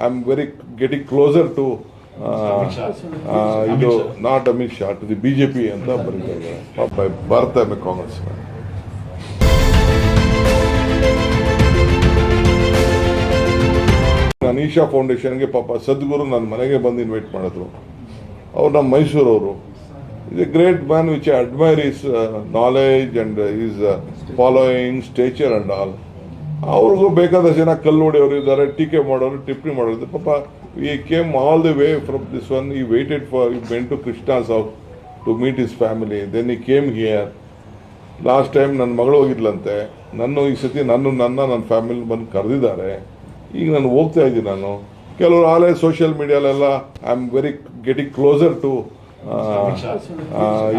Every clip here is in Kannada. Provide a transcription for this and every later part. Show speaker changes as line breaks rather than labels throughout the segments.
I am very getting closer to ಇದು not Amit Shah to the P ಅಂತ ಬರೀತಾ ಇದ್ದಾರೆ ಪಾಪ ಭಾರತ ಕಾಂಗ್ರೆಸ್. ನಾನು ಈಶಾ ಫೌಂಡೇಶನ್ಗೆ ಪಾಪ ಸದ್ಗುರು ನನ್ನ ಮನೆಗೆ ಬಂದು ಇನ್ವೈಟ್ ಮಾಡಿದ್ರು. ಅವ್ರು ನಮ್ಮ ಮೈಸೂರವರು. Is a great man which I admire his knowledge and his following stature and all ಅವ್ರಿಗೂ ಬೇಕಾದ ಜನ ಕಲ್ಲು ಹೊಡೆಯೋರು ಇದ್ದಾರೆ, ಟೀಕೆ ಮಾಡೋರು, ಟಿಪ್ಪಣಿ ಮಾಡೋರು ಪಾಪ, he came all the way from this one he waited for he men to Krishna's house to meet his family then he came here last time ನನ್ನ ಮಗಳು ಹೋಗಿದ್ಲಂತೆ. ನನ್ನ, ಈ ಸತಿ ನನ್ನ ನನ್ನ ನನ್ನ ಫ್ಯಾಮಿಲಿ ಬಂದು ಕರೆದಿದ್ದಾರೆ. ಈಗ ನಾನು ಹೋಗ್ತಾ ಇದ್ದೀನಿ ನಾನು. ಕೆಲವರು ಆಲೇ social ಮೀಡಿಯಾಲೆಲ್ಲ I am very getting closer to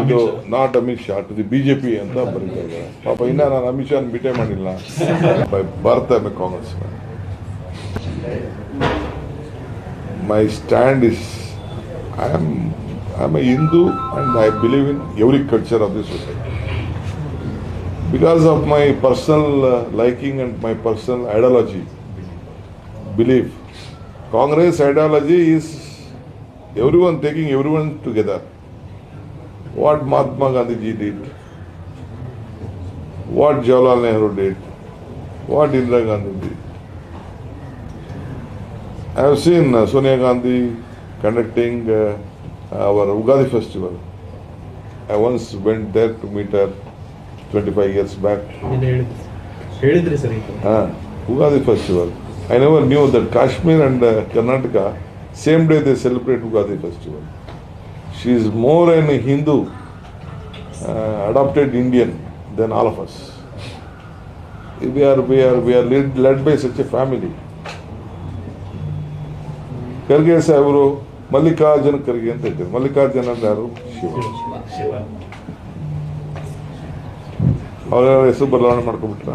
ಇದು not Amit Shah to the BJP ಅಂತ ಬರೀತಾ ಇದ್ದಾರೆ ಪಾಪ ಇನ್ನ ನಾನು ಅಮಿತ್ ಶಾ ಭೇಟೆ ಮಾಡಿಲ್ಲ. ಬರ್ತೇನೆ Congress my stand is I am I am a Hindu and I believe in every culture of the society because of my personal liking liking my personal personal ideology, Congress Congress is everyone taking everyone together. What Mahatma Gandhi did, what Jawaharlal Nehru did, what Indira Gandhi did. I have seen uh, Sonia Gandhi conducting uh, our Ugadi festival. I once went there to meet her 25 years back. Ugadi festival. I never knew that Kashmir and uh, Karnataka same day they celebrate Ugadi festival. She is more a Hindu, uh, adopted Indian than all of us. We are, we are, we are led, led by such a family. Kharge ಸಾಹೇಬರು ಮಲ್ಲಿಕಾರ್ಜುನ ಖರ್ಗೆ ಅಂತ ಇದ್ದಾರೆ ಮಲ್ಲಿಕಾರ್ಜುನ ಅಂದ್ರೆ ಯಾರು
ಶಿವ
ಅವರ ಹೆಸರು ಬದಲಾವಣೆ ಮಾಡ್ಕೊಂಡ್ಬಿಟ್ರ